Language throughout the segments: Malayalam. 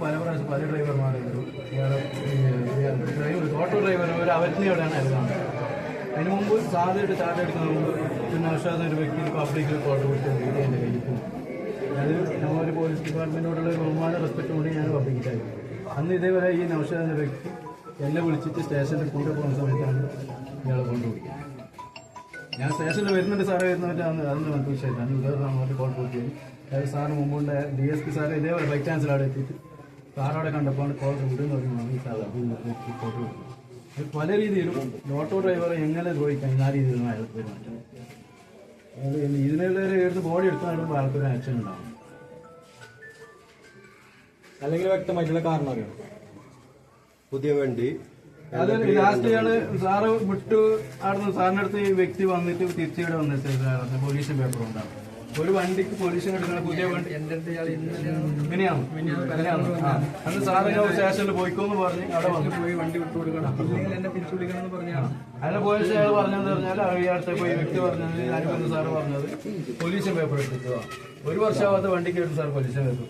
പല പല ഡ്രൈവർമാരായിരുന്നു ഓട്ടോ ഡ്രൈവർ ഒരു അവജ്ഞയോടെയാണ് കാണുന്നത് അതിന് മുമ്പ് സാധ്യതയുടെ ചാർജ് എടുക്കുന്ന മുമ്പ് പിന്നെ അവസാനം ഒരു വ്യക്തി പബ്ലിക്കിൽ ഫോട്ടോ കൊടുത്ത് വീഡിയോ എന്റെ കയ്യിൽ ഡിപ്പാർട്ട്മെന്റിനോടുള്ള ഒരു ബഹുമാന റെസ്പെക്ട് കൊണ്ട് ഞാൻ പബ്ലിക്കായി അന്ന് ഇതേപോലെ ഈ നൌഷാദ് എന്ന വ്യക്തി എന്നെ വിളിച്ചിട്ട് സ്റ്റേഷനിൽ കൂടെ പോകുന്ന സമയത്താണ് ഇയാളെ കൊണ്ടുപോയി ഞാൻ സ്റ്റേഷനിൽ വരുന്നുണ്ട് സാറേ വരുന്നവരുടെ അന്ന് അന്ന് വിഷയമില്ല അന്ന് വേറെ അങ്ങോട്ട് കോൾ പോയി അതായത് സാറ് മുമ്പുണ്ട് ഡി എസ് പി സാറ് ഇതേപോലെ ബൈക്ക് ചാൻസൽ അവിടെ എത്തിയിട്ട് സാറവിടെ കണ്ടപ്പോൾ കോൾ വിടുന്ന പറഞ്ഞു സാർ റിപ്പോർട്ട് കൊടുത്തു അത് പല രീതിയിലും ഓട്ടോ ഡ്രൈവറെ എങ്ങനെ ദ്രോഹിക്കാം ആ രീതിയിലുള്ള അയാൾ പെരുമാറ്റം അതായത് ഇതിനുള്ള ഏത് ബോഡി എടുത്താലും ആൾക്കൊരു ആക്ഷൻ ഉണ്ടാവും അല്ലെങ്കിൽ വ്യക്തമായിട്ടുള്ള കാരണം അറിയണം. പുതിയ വണ്ടി. അത് ലാസ്റ്റ് ഇയാൾ സാറ് വിട്ടു. ആടുന്നു സാറിന്റെ അടുത്ത് ഈ വ്യക്തി വന്നിട്ട് തിരിച്ചിവിടെ വന്നിട്ട് പൊല്യൂഷൻ പേപ്പർ ഉണ്ടാവും. ഒരു വണ്ടിക്ക് പൊല്യൂഷൻ എടുക്കുന്ന പുതിയ വണ്ടി ഇങ്ങനെയാണ് ആ. അന്ന് സാറ് സ്റ്റേഷനിൽ പോയിക്കോന്ന് പറഞ്ഞ് അവിടെ വന്നു. പോയി വണ്ടി വിട്ടു കൊടുക്കണം. എന്നെ തിരിച്ചു വിളിക്കണം എന്ന് പറഞ്ഞാണ്. അതിനെ പോലീസ് അയാൾ പറഞ്ഞതെന്ന് പറഞ്ഞാൽ അയാളത്തെ പോയി വ്യക്തി പറഞ്ഞത് അനുബന്ധ സാറ് പറഞ്ഞത് പൊല്യൂഷൻ പേപ്പർ എടുത്തിട്ടോ ഒരു വർഷമാവാത്ത വണ്ടിക്ക് എടുത്ത് സാർ പൊല്യൂഷൻ പേപ്പർ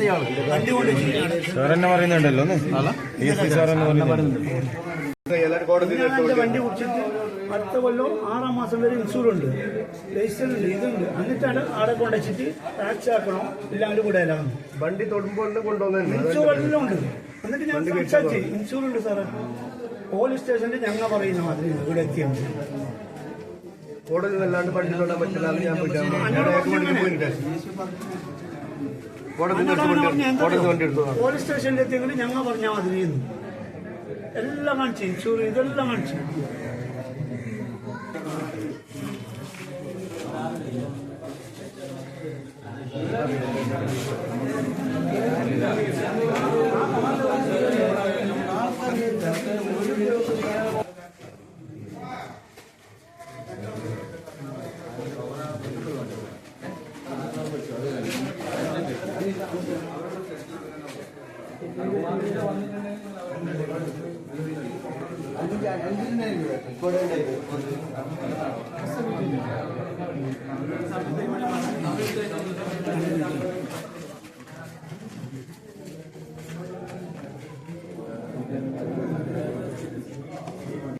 ഇയാൾ. സാറെന്നെ പറയുന്നുണ്ടല്ലോ പി സാറെന്ന് പറയുന്നുണ്ട് വണ്ടി കുടിച്ചിട്ട് അടുത്ത കൊല്ലം ആറാം മാസം വരെ ഉണ്ട് ലൈസൻസ് ഉണ്ട് ഇതുണ്ട്. എന്നിട്ടാണ് ആടെ കൊണ്ടുവച്ചിട്ട് ടാക്സ് ആക്കണം ഇല്ലാണ്ട് കൂടെ വണ്ടി തൊടുമ്പോൾ കൊണ്ടുവന്നു ഇൻഷൂർ ഉണ്ട്. എന്നിട്ട് ഞാൻ സംസാരിച്ചു ഇൻഷൂർ ഉണ്ട് സാറേ. പോലീസ് സ്റ്റേഷനിൽ ഞങ്ങൾ പറയുന്ന മാതിരി ഇവിടെ എത്തിയുണ്ട് കോടതി അല്ലാണ്ട് വണ്ടി തൊടാൻ പറ്റില്ല ഞാൻ കോടതി കോടതി വണ്ടി എടുത്തു പോലീസ് സ്റ്റേഷനിൽ എത്തിയെങ്കിൽ ഞങ്ങൾ പറഞ്ഞാൽ മാതിരി ಎಲ್ಲ ಮನುಷ್ಯ ಚೂರು ಇದೆಲ್ಲ ಮನುಷ್ಯ इंजिनियरिंग